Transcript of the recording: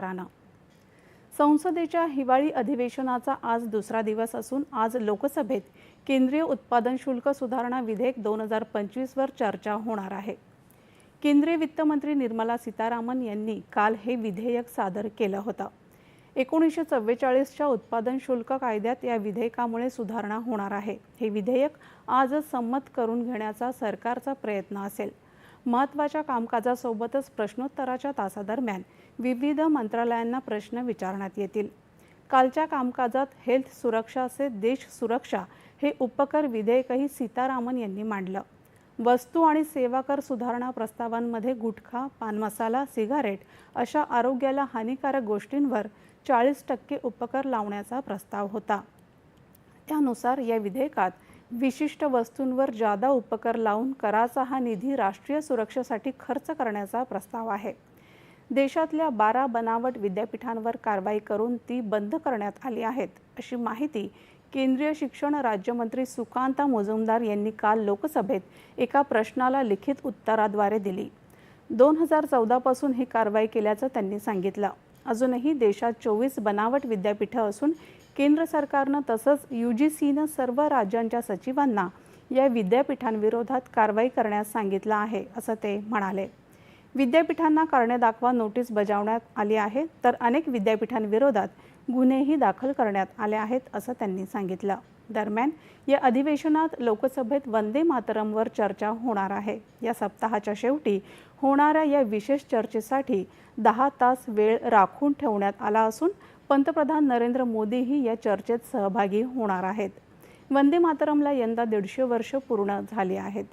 राणा. संसदेच्या हिवाळी अधिवेशनाचा आज दुसरा दिवस असून आज लोकसभेत केंद्रीय उत्पादन शुल्क सुधारणा विधेयक दोन हजार पंचवीसवर चर्चा होणार आहे. केंद्रीय वित्तमंत्री निर्मला सीतारामन यांनी काल हे विधेयक सादर केलं होतं. एकोणीसशे चव्वेचाळीसच्या उत्पादन शुल्क कायद्यात या विधेयकामुळे सुधारणा होणार आहे. हे विधेयक आजच संमत करून घेण्याचा सरकारचा प्रयत्न असेल. महत्त्वाच्या कामकाजासोबतच प्रश्नोत्तराच्या तासादरम्यान विविध मंत्रालयांना प्रश्न विचारण्यात येतील. कालच्या कामकाजात हेल्थ सुरक्षा असे देश सुरक्षा हे उपकर विधेयकही सीतारामन यांनी मांडलं. वस्तू आणि सेवा कर सुधारणा प्रस्तावांमध्ये गुटखा पान मसाला सिगारेट अशा आरोग्याला हानिकारक गोष्टींवर चाळीस टक्के उपकर लावण्याचा प्रस्ताव होता. त्यानुसार या विधेयकात विशिष्ट वस्तूंवर जादा उपकर लावून कराचा हा निधी राष्ट्रीय सुरक्षेसाठी खर्च करण्याचा प्रस्ताव आहे. देशातल्या बारा बनावट विद्यापीठांवर कारवाई करून ती बंद करण्यात आली आहेत अशी माहिती केंद्रीय शिक्षण राज्यमंत्री सुकांता मुजुमदार यांनी काल लोकसभेत एका प्रश्नाला लिखित उत्तराद्वारे दिली. दोन हजार चौदापासून ही कारवाई केल्याचं त्यांनी सांगितलं. अजूनही देशात चोवीस बनावट विद्यापीठं असून केंद्र सरकारनं तसंच यू जी सीनं सर्व राज्यांच्या सचिवांना या विद्यापीठांविरोधात कारवाई करण्यास सांगितलं आहे असं ते म्हणाले. विद्यापीठांना कारणे दाखवा नोटीस बजावण्यात आली आहे तर अनेक विद्यापीठांविरोधात गुन्हेही दाखल करण्यात आले आहेत असं त्यांनी सांगितलं. दरम्यान या अधिवेशनात लोकसभेत वंदे मातरमवर चर्चा होणार आहे. या सप्ताहाच्या शेवटी होणाऱ्या या विशेष चर्चेसाठी दहा तास वेळ राखून ठेवण्यात आला असून पंतप्रधान नरेंद्र मोदीही या चर्चेत सहभागी होणार आहेत. वंदे मातरमला यंदा दीडशे वर्ष पूर्ण झाली आहेत.